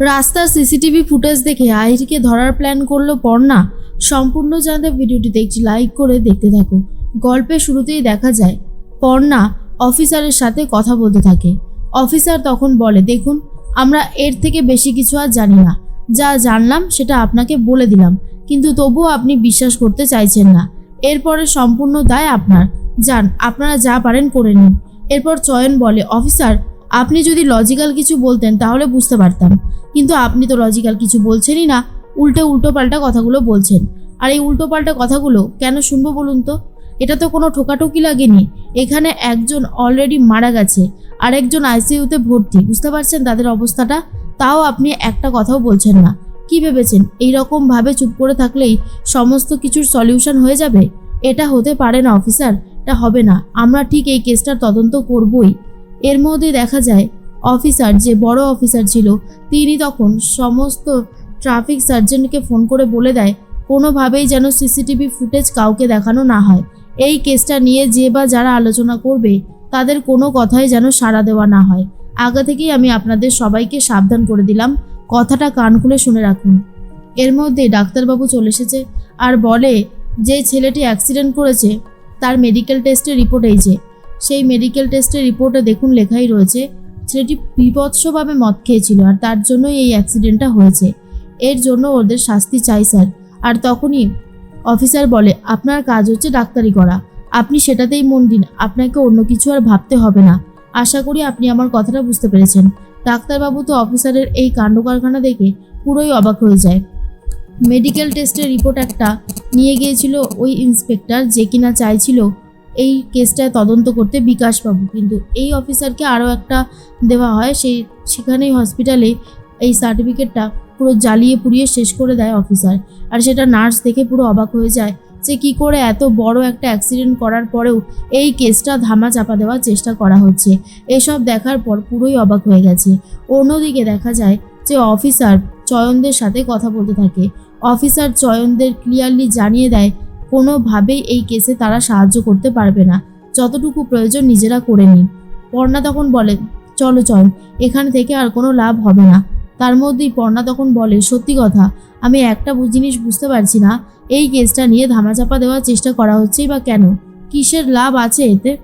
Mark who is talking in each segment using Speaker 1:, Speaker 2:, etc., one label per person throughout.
Speaker 1: রাস্তার CCTV footage দেখে আহিরকে ধরার প্ল্যান করল পর্ণা। সম্পূর্ণ জানতে ভিডিওটি দেখছি, লাইক করে দেখতে থাকো। গল্পের শুরুতেই দেখা যায়, পর্ণা অফিসারের সাথে কথা বলতে থাকে। অফিসার তখন বলে, দেখুন, আমরা এর থেকে বেশি কিছু আর জানি না। যা জানলাম সেটা আপনাকে বলে দিলাম, কিন্তু তবুও আপনি বিশ্বাস করতে চাইছেন না। এরপরে সম্পূর্ণ দায় আপনার। যান, আপনারা যা পারেন করে নিন। এরপর চয়ন বলে, অফিসার আপনি যদি লজিক্যাল কিছু বলতেন, তাহলে বুঝতে পারতাম। কিন্তু আপনি তো লজিক্যাল কিছু বলছেনই না, উল্টে উল্টো পাল্টা কথাগুলো বলছেন। আর এই উল্টো পাল্টা কথাগুলো কেন শুনব বলুন তো? এটা তো কোনো ঠোকাঠুকি লাগেনি। এখানে একজন অলরেডি মারা গেছে আর একজন আইসিইউতে ভর্তি। বুঝতে পারছেন তাদের অবস্থাটা? তাও আপনি একটা কথাও বলছেন না। কি ভেবেছেন? এই রকম ভাবে চুপ করে থাকলেই সমস্ত কিছুর সলিউশন হয়ে যাবে? এটা হতে পারে না, অফিসার। এটা হবে না। আমরা ঠিক এই কেসটার তদন্ত করবই। এর মধ্যে দেখা যায়, অফিসার যে বড় অফিসার ছিল, তিনি তখন সমস্ত ট্রাফিক সার্জেন্টকে ফোন করে বলে দেয়, কোনোভাবেই যেন সিসিটিভি ফুটেজ কাউকে দেখানো না হয়। এই কেসটা নিয়ে যে বা যারা আলোচনা করবে, তাদের কোনো কথাই যেন সাড়া দেওয়া না হয়। আগে থেকেই আমি আপনাদের সবাইকে সাবধান করে দিলাম, কথাটা কান খুলে শুনে রাখুন। এর মধ্যে ডাক্তারবাবু চলে এসেছে আর বলে, যে ছেলেটি অ্যাক্সিডেন্ট করেছে, তার মেডিকেল টেস্টের রিপোর্ট এই যে। সেই মেডিকেল টেস্টের রিপোর্টে দেখুন লেখাই রয়েছে, ছেলেটি বিভৎসভাবে মদ খেয়েছিল আর তার জন্যই এই অ্যাক্সিডেন্টটা হয়েছে। এর জন্য ওদের শাস্তি চাই, স্যার। আর তখনই অফিসার বলে, আপনার কাজ হচ্ছে ডাক্তারি করা। আপনি সেটাতেই মন দিন। আপনাকে অন্য কিছু আর ভাবতে হবে না। আশা করি আপনি আমার কথাটা বুঝতে পেরেছেন। ডাক্তারবাবু তো অফিসারের এই কাণ্ড কারখানা দেখে পুরোই অবাক হয়ে যায়। মেডিকেল টেস্টের রিপোর্ট একটা নিয়ে গিয়েছিল ওই ইন্সপেক্টর যে কিনা চাইছিল এই কেসটায় তদন্ত করতে বিকাশবাবু কিন্তু এই অফিসারকে আরও একটা দেওয়া হয় সেই সেখানেই হসপিটালে এই সার্টিফিকেটটা পুরো জ্বালিয়ে পুড়িয়ে শেষ করে দেয় অফিসার আর সেটা নার্স দেখে পুরো অবাক হয়ে যায় যে কি করে এত বড় একটা অ্যাক্সিডেন্ট করার পরেও এই কেসটা ধামা চাপা দেওয়ার চেষ্টা করা হচ্ছে। এসব দেখার পর পুরোই অবাক হয়ে গেছে। অন্যদিকে দেখা যায় যে অফিসার চয়নদের সাথে কথা বলতে থাকে। অফিসার চয়নদের ক্লিয়ারলি জানিয়ে দেয় কোনোভাবেই এই কেসে তারা সাহায্য করতে পারবে না। যতটুকু প্রয়োজন নিজেরা করে নিন। পর্ণা তখন বলে, চলো, চল, এখান থেকে আর কোনো লাভ হবে না। তার মধ্যেই পর্ণা তখন বলে, সত্যি কথা, আমি একটা জিনিস বুঝতে পারছি না। এই কেসটা নিয়ে ধামাচাপা দেওয়ার চেষ্টা করা হচ্ছেই বা কেন? কিসের লাভ আছে এতে?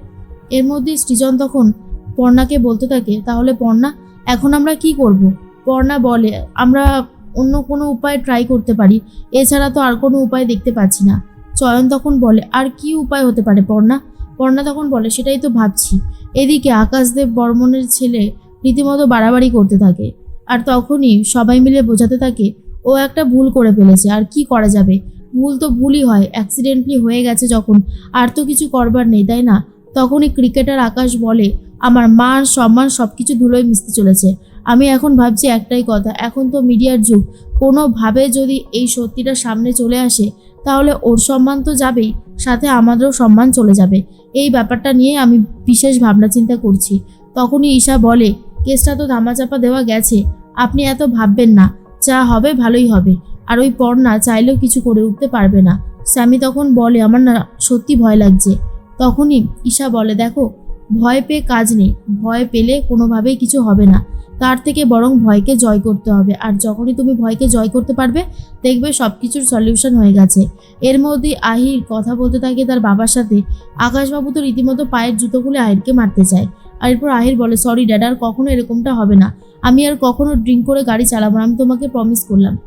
Speaker 1: এর মধ্যেই সৃজন তখন পর্ণাকে বলতে থাকে, তাহলে পর্ণা, এখন আমরা কি করব? পর্ণা বলে, আমরা অন্য কোনো উপায় ট্রাই করতে পারি। এছাড়া তো আর কোনো উপায় দেখতে পাচ্ছি না। চয়ন তখন বলে, আর কি উপায় হতে পারে পর্ণা? পর্ণা তখন বলে, সেটাই তো ভাবছি। এদিকে আকাশদেব বর্মনের ছেলে রীতিমতো বাড়াবাড়ি করতে থাকে। আর তখনই সবাই মিলে বোঝাতে থাকে, ও একটা ভুল করে ফেলেছে, আর কি করা যাবে? ভুল তো ভুলই হয় অ্যাক্সিডেন্টলি হয়ে গেছে যখন, আর তো কিছু করবার নেই, তাই না? তখনই ক্রিকেটার আকাশ বলে, আমার মান, সম্মান সব কিছু ধুলোয় মিশতে চলেছে। আমি এখন ভাবছি একটাই কথা, এখন তো মিডিয়ার যুগ। কোনোভাবে যদি এই সত্যিটা সামনে চলে আসে, তাহলে ওর সম্মান তো যাবেই, সাথে আমাদেরও সম্মান চলে যাবে। এই ব্যাপারটা নিয়ে আমি বিশেষ ভাবনা চিন্তা করছি। তখনই ঈশা বলে, কেসটা তো ধামাচাপা দেওয়া গেছে, আপনি এত ভাববেন না। যা হবে ভালোই হবে। আর ওই পর্ণা চাইলেও কিছু করে উঠতে পারবে না। স্যামি তখন বলে, আমার না সত্যি ভয় লাগছে। তখনই ঈশা বলে, দেখো, ভয় পেয়ে কাজ নেই। ভয় পেলে কোনোভাবেই কিছু হবে না। তার থেকে বরং ভয়কে জয় করতে হবে। আর যখনই তুমি ভয়কে জয় করতে পারবে, দেখবে সব কিছুর সলিউশন হয়ে গেছে। এর মধ্যেই আহির কথা বলতে থাকে তার বাবার সাথে। আকাশবাবু তো রীতিমতো পায়ের জুতো খুলে আহিরকে মারতে চায়। আর এরপর আহির বলে সরি ড্যাড আর কখনো এরকমটা হবে না। আমি আর কখনো ড্রিঙ্ক করে গাড়ি চালাবো না। আমি তোমাকে প্রমিস করলাম।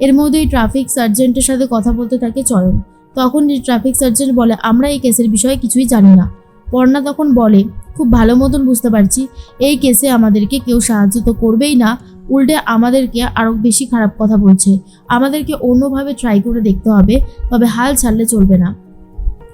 Speaker 1: এর মধ্যেই ট্রাফিক সার্জেন্টের সাথে কথা বলতে থাকে চয়ন। তখন ট্রাফিক সার্জেন্ট বলে, আমরা এই কেসের বিষয়ে কিছুই জানি না। পর্ণা তখন বলে, খুব ভালো মতন বুঝতে পারছি। এই কেসে আমাদেরকে কেউ সাহায্য তো করবেই না। উল্টে আমাদেরকে আরও বেশি খারাপ কথা বলছে। আমাদেরকে অন্যভাবে ট্রাই করে দেখতে হবে, তবে হাল ছাড়লে চলবে না।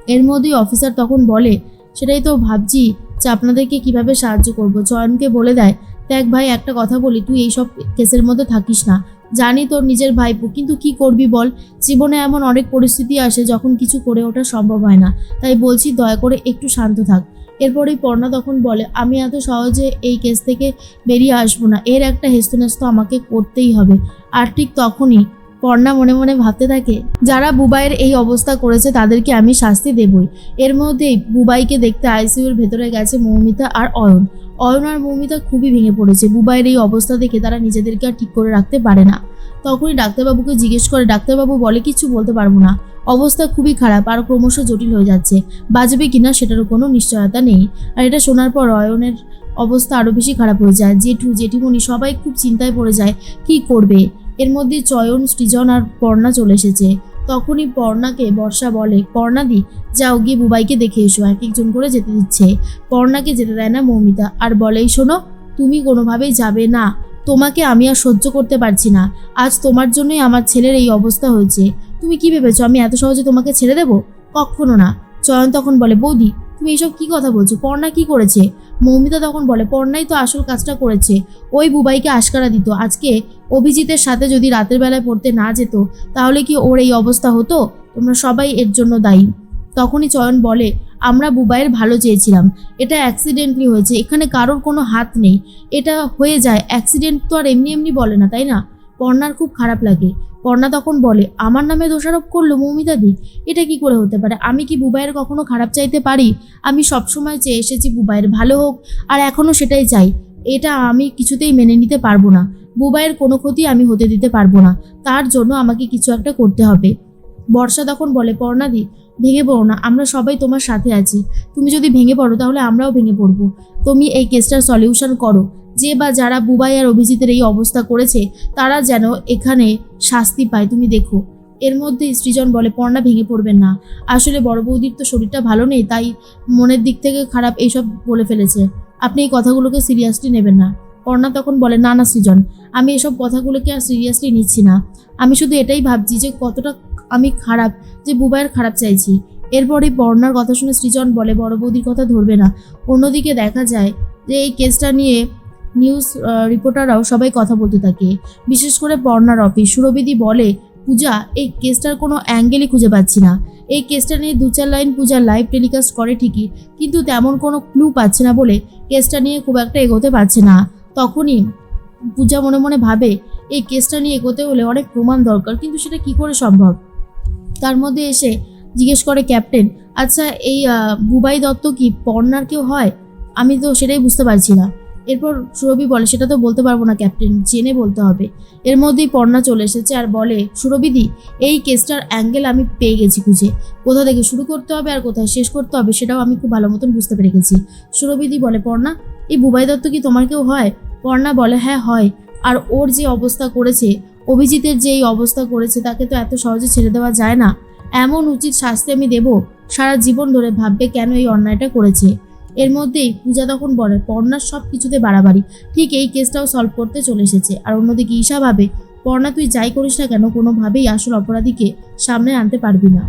Speaker 1: এর মধ্যেই অফিসার তখন বলে, সেটাই তো ভাবছি যে আপনাদেরকে কীভাবে সাহায্য করব। চয়নকে বলে দেয়, দেখ ভাই, একটা কথা বলি, তুই এইসব কেসের মধ্যে থাকিস না। জানি তোর নিজের ভাইপো, কিন্তু কি করবি বল? জীবনে এমন অনেক পরিস্থিতি আসে যখন কিছু করে ওঠা সম্ভব হয় না। তাই বলছি, দয়া করে একটু শান্ত থাক। এরপরেই পর্ণা তখন বলে, আমি এত সহজে এই কেস থেকে বেরিয়ে আসব না। এর একটা হেস্তনেস্ত আমাকে করতেই হবে। আর ঠিক তখনই পর্ণা মনে মনে ভাবতে থাকে, যারা বুবাইয়ের এই অবস্থা করেছে তাদেরকে আমি শাস্তি দেবই। এর মধ্যেই বুবাইকে দেখতে আইসিইউর ভেতরে গেছে মৌমিতা আর অয়ন। অয়ন আর মৌমিতা খুবই ভেঙে পড়েছে। বুবাইয়ের এই অবস্থা দেখে তারা নিজেদেরকে আর ঠিক করে রাখতে পারে না। তখনই ডাক্তারবাবুকে জিজ্ঞেস করে, ডাক্তারবাবু বলে কিছু বলতে পারব না। অবস্থা খুবই খারাপ আর ক্রমশ জটিল হয়ে যাচ্ছে। বাঁচবে কিনা সেটারও কোনো নিশ্চয়তা নেই। আর এটা শোনার পর অয়নের অবস্থা আরও বেশি খারাপ হয়ে যায়। জেঠু, জেঠিমণি সবাই খুব চিন্তায় পড়ে যায়, কি করবে? এর মধ্যে চয়ন, সৃজন আর পর্ণা চলে এসেছে। তখনই পর্ণাকে বর্ষা বলে পর্ণাদি যাও গিয়ে বুবাইকে দেখে এসো, এক একজন করে যেতে দিচ্ছে। পর্ণাকে যেতে দেয় না মৌমিতা, আর বলেই শোনো, তুমি কোনোভাবেই যাবে না। তোমাকে আমি আর সহ্য করতে পারছি না। আজ তোমার জন্যই আমার ছেলের এই অবস্থা হয়েছে। তুমি কি ভেবেছো, আমি এত সহজে তোমাকে ছেড়ে দেবো? কখনো না। চয়ন তখন বলে, বৌদি, তুমি এইসব কি কথা বলছো? পর্ণা কি করেছে? মৌমিতা তখন বলে, পর্ণাই তো আসল কাজটা করেছে। ওই বুবাইকে আশকারা দিত। আজকে অভিজিতের সাথে যদি রাতের বেলায় পড়তে না যেত, তাহলে কি ওর এই অবস্থা হতো? তোমরা সবাই এর জন্য দায়ী। তখনই চয়ন বলে, আমরা বুবাইয়ের ভালো চেয়েছিলাম। এটা অ্যাক্সিডেন্টলি হয়েছে। এখানে কারোর কোনো হাত নেই। এটা হয়ে যায়। অ্যাক্সিডেন্ট তো আর এমনি এমনি বলে না, তাই না? পর্ণার খুব খারাপ লাগে। পর্ণা তখন বলে, আমার নামে দোষারোপ করল মৌমিতাদি এটা কি করে হতে পারে? আমি কি বুবাইয়ের কখনো খারাপ চাইতে পারি? আমি সবসময় চেয়ে এসেছি বুবাইয়ের ভালো হোক, আর এখনও সেটাই চাই। এটা আমি কিছুতেই মেনে নিতে পারব না। বুবাইয়ের কোনো ক্ষতি আমি হতে দিতে পারব না। তার জন্য আমাকে কিছু একটা করতে হবে। বর্ষা তখন বলে পর্ণাদি ভেঙে পড়ো না। আমরা সবাই তোমার সাথে আছি। তুমি যদি ভেঙে পড়ো তাহলে আমরাও ভেঙে পড়ব। তুমি এই কেসটার সলিউশন করো। যে বা যারা বুবাই আর অভিজিতের এই অবস্থা করেছে, তারা যেন এখানে শাস্তি পায়। তুমি দেখো, এর মধ্যে সৃজন বলে, পর্ণা ভেঙে পড়বেন না। আসলে বড় বৌদির তো শরীরটা ভালো নেই, তাই মনের দিক থেকে খারাপ এইসব বলে ফেলেছে। আপনি এই কথাগুলোকে সিরিয়াসলি নেবেন না। পর্ণা তখন বলে, না না, সৃজন, আমি এসব কথাগুলোকে আর সিরিয়াসলি নিচ্ছি না। আমি শুধু এটাই ভাবছি যে কতটা আমি খারাপ, যে বুবাইয়ের খারাপ চাইছি। এরপরেই বর্ণার কথা শুনে সৃজন বলে, বড় বৌদির কথা ধরবে না। অন্যদিকে দেখা যায় যে এই কেসটা নিয়ে নিউজ রিপোর্টাররাও সবাই কথা বলতে থাকে। বিশেষ করে পর্ণার অফিস সুরবিদি বলে, পূজা, এই কেসটার কোনো অ্যাঙ্গেলই খুঁজে পাচ্ছি না। এই কেসটা নিয়ে দু চার লাইন পূজা লাইভ টেলিকাস্ট করে ঠিকই, কিন্তু তেমন কোনো ক্লু পাচ্ছে না বলে কেসটা নিয়ে খুব একটা এগোতে পারছে না। তখনই পূজা মনে মনে ভাবে, এই কেসটা নিয়ে এগোতে হলে অনেক প্রমাণ দরকার, কিন্তু সেটা কি করে সম্ভব? তার মধ্যে এসে জিজ্ঞেস করে ক্যাপ্টেন আচ্ছা এই বুবাই দত্ত কি পর্ণার কেউ হয়? আমি তো সেটাই বুঝতে পারছি না। এরপর সুরভি বলে, সেটা তো বলতে পারব না, ক্যাপ্টেন, জেনে বলতে হবে। এর মধ্যেই পর্ণা চলে এসেছে আর বলে সুরভিদি এই কেসটার অ্যাঙ্গেল আমি পেয়ে গেছি খুঁজে। কোথা থেকে শুরু করতে হবে আর কোথায় শেষ করতে হবে সেটাও আমি খুব ভালো মতন বুঝতে পেরে গেছি। সুরভিদি বলে, পর্ণা, এই বুবাই দত্ত কি তোমার কেউ হয়? পর্ণা বলে হ্যাঁ হয়। আর ওর যে অবস্থা করেছে, অভিজিতের যে এই অবস্থা করেছে, তাকে তো এত সহজে ছেড়ে দেওয়া যায় না। এমন উচিত শাস্তি আমি দেব। সারা জীবন ধরে ভাববে কেন এই অন্যায়টা করেছে? এর মধ্যেই পূজা তখন বলে পর্ণার সব কিছুতে বাড়াবাড়ি। ঠিক এই কেসটাও সলভ করতে চলে এসেছে। আর অন্যদিকে ঈশা ভাবে, পর্ণা, তুই যাই করিস না কেন, কোনোভাবেই আসল অপরাধীকে সামনে আনতে পারবি না।